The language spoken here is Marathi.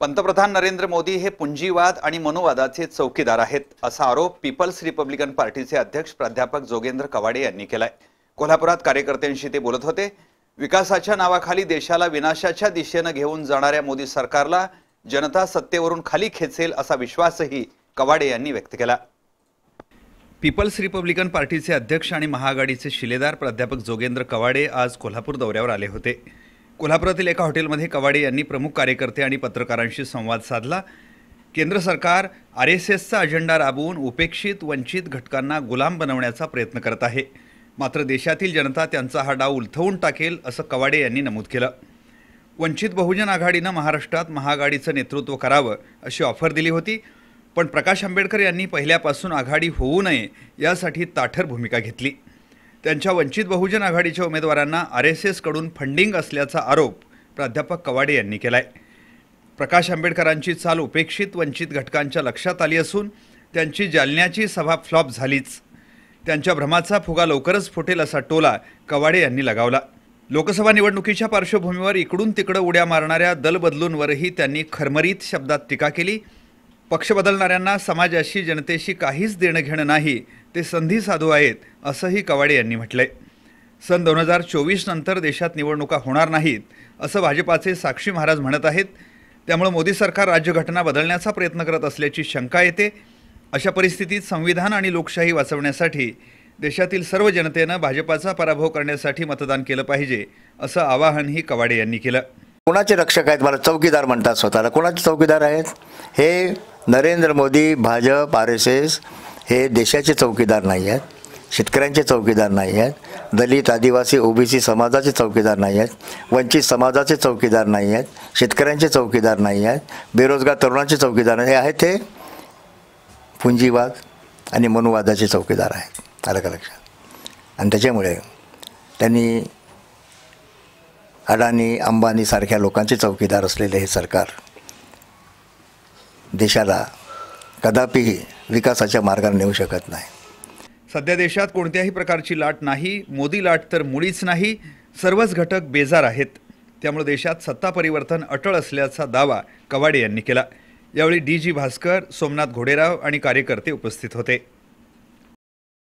पंतप्रधान नरेंद्र मोदी हे पुंजीवाद आणि मनुवादाचे चौकीदार आहेत असा आरोप पीपल्स रिपब्लिकन पार्टीचे अध्यक्ष प्राध्यापक जोगेंद्र कवाडे यांनी केलाय. कोल्हापुरात कार्यकर्त्यांशी ते बोलत होते विकासाच्या नावाखाली देशाला विनाशाच्या दिशेनं घेऊन जाणाऱ्या मोदी सरकारला जनता सत्तेवरून खाली खेचेल असा विश्वासही कवाडे यांनी व्यक्त केला. पीपल्स रिपब्लिकन पार्टीचे अध्यक्ष आणि महाआघाडीचे शिलेदार प्राध्यापक जोगेंद्र कवाडे आज कोल्हापूर दौऱ्यावर आले होते. कोल्हापुरातील एका हॉटेलमध्ये कवाडे यांनी प्रमुख कार्यकर्ते आणि पत्रकारांशी संवाद साधला. केंद्र सरकार आर एस एसचा अजेंडा राबवून उपेक्षित वंचित घटकांना गुलाम बनवण्याचा प्रयत्न करत आहे. मात्र देशातील जनता त्यांचा हा डाव उलथवून टाकेल असं कवाडे यांनी नमूद केलं. वंचित बहुजन आघाडीनं महाराष्ट्रात महाआघाडीचं नेतृत्व करावं अशी ऑफर दिली होती. पण प्रकाश आंबेडकर यांनी पहिल्यापासून आघाडी होऊ नये यासाठी ताठर भूमिका घेतली. त्यांच्या वंचित बहुजन आघाडीच्या उमेदवारांना आर एस एसकडून फंडिंग असल्याचा आरोप प्राध्यापक कवाडे यांनी केला आहे प्रकाश आंबेडकरांची चाल उपेक्षित वंचित घटकांच्या लक्षात आली असून त्यांची जालन्याची सभा फ्लॉप झालीच. त्यांच्या भ्रमाचा फुगा लवकरच फुटेल असा टोला कवाडे यांनी लगावला. लोकसभा निवडणुकीच्या पार्श्वभूमीवर इकडून तिकडं उड्या मारणाऱ्या दलबदलूंवरही त्यांनी खरमरीत शब्दात टीका केली. पक्ष बदलणाऱ्यांना समाजाशी जनतेशी काहीच देणं घेणं नाही ते संधी साधू आहेत असंही कवाडे यांनी म्हटलंय. सन दोन हजार चोवीस नंतर देशात निवडणुका होणार नाहीत असं भाजपाचे साक्षी महाराज म्हणत आहेत. त्यामुळे मोदी सरकार राज्यघटना बदलण्याचा प्रयत्न करत असल्याची शंका येते. अशा परिस्थितीत संविधान आणि लोकशाही वाचवण्यासाठी देशातील सर्व जनतेनं भाजपाचा पराभव करण्यासाठी मतदान केलं पाहिजे असं आवाहनही कवाडे यांनी केलं. कोणाचे रक्षक आहेत? मला चौकीदार म्हणतात स्वतःला. कोणाचे चौकीदार आहेत? हे Narendra Modi Bhajap R S S हे देशाचे चौकीदार नाही आहेत शेतकऱ्यांचे चौकीदार नाही आहेत दलित आदिवासी ओबीसी समाजाचे चौकीदार नाही आहेत वंचित समाजाचे चौकीदार नाही आहेत शेतकऱ्यांचे चौकीदार नाही आहेत बेरोजगार तरुणांचे चौकीदार हे आहेत ते पुंजीवाद आणि मनुवादाचे चौकीदार आहेत. आलं का लक्षात? आणि त्याच्यामुळे त्यांनी अडाणी अंबानीसारख्या लोकांचे चौकीदार असलेले हे सरकार देशाला कदापि विकासाच्या मार्गाने नेऊ शकत नाही. सध्या देशात कोणत्याही प्रकारची लाट नाही मोदी लाट तर मुळीच नाही सर्वच घटक बेजार आहेत. त्यामुळे देशात सत्ता परिवर्तन अटळ असल्याचा दावा कवाडे यांनी केला. यावेळी डी जी भास्कर सोमनाथ घोडेराव आणि कार्यकर्ते उपस्थित होते.